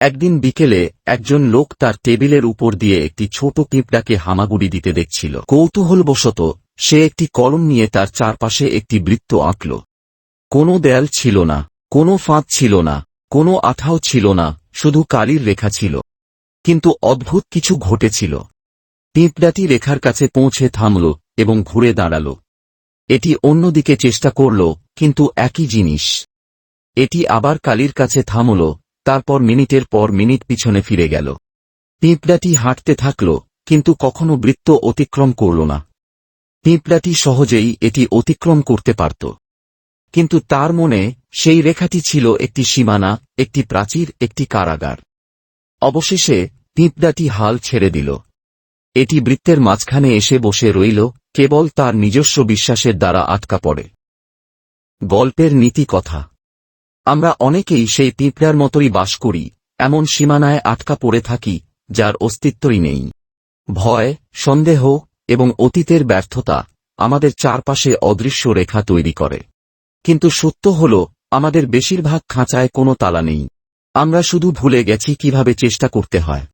একদিন বিকেলে একজন লোক তার টেবিলের উপর দিয়ে একটি ছোট পিঁপড়াকে হামাগুড়ি দিতে দেখছিল। কৌতূহলবশত, সে একটি কলম নিয়ে তার চারপাশে একটি বৃত্ত আঁকল। কোনো দেয়াল ছিল না, কোনো ফাঁদ ছিল না, কোনো আঠাও ছিল না, শুধু কালির রেখা ছিল। কিন্তু অদ্ভুত কিছু ঘটেছিল। পিঁপড়াটি রেখার কাছে পৌঁছে থামল এবং ঘুরে দাঁড়াল। এটি অন্যদিকে চেষ্টা করল, কিন্তু একই জিনিস। এটি আবার কালির কাছে থামল তারপর মিনিটের পর মিনিট পিছনে ফিরে গেল। পিঁপড়াটি হাঁটতে থাকল, কিন্তু কখনো বৃত্ত অতিক্রম করল না। পিঁপড়াটি সহজেই এটি অতিক্রম করতে পারত। কিন্তু তার মনে সেই রেখাটি ছিল একটি সীমানা, একটি প্রাচীর, একটি কারাগার। অবশেষে পিঁপড়াটি হাল ছেড়ে দিল। এটি বৃত্তের মাঝখানে এসে বসে রইল, কেবল তার নিজস্ব বিশ্বাসের দ্বারা আটকা পড়ে। গল্পের নীতি কথা। আমরা অনেকেই সেই পিঁপড়ার মতোই বাস করি, এমন সীমানায় আটকা পড়ে থাকি, যার অস্তিত্বই নেই। ভয়, সন্দেহ এবং অতীতের ব্যর্থতা আমাদের চারপাশে অদৃশ্য রেখা তৈরি করে। কিন্তু সত্য হল, আমাদের বেশিরভাগ খাঁচায় কোনো তালা নেই। আমরা শুধু ভুলে গেছি কীভাবে চেষ্টা করতে হয়।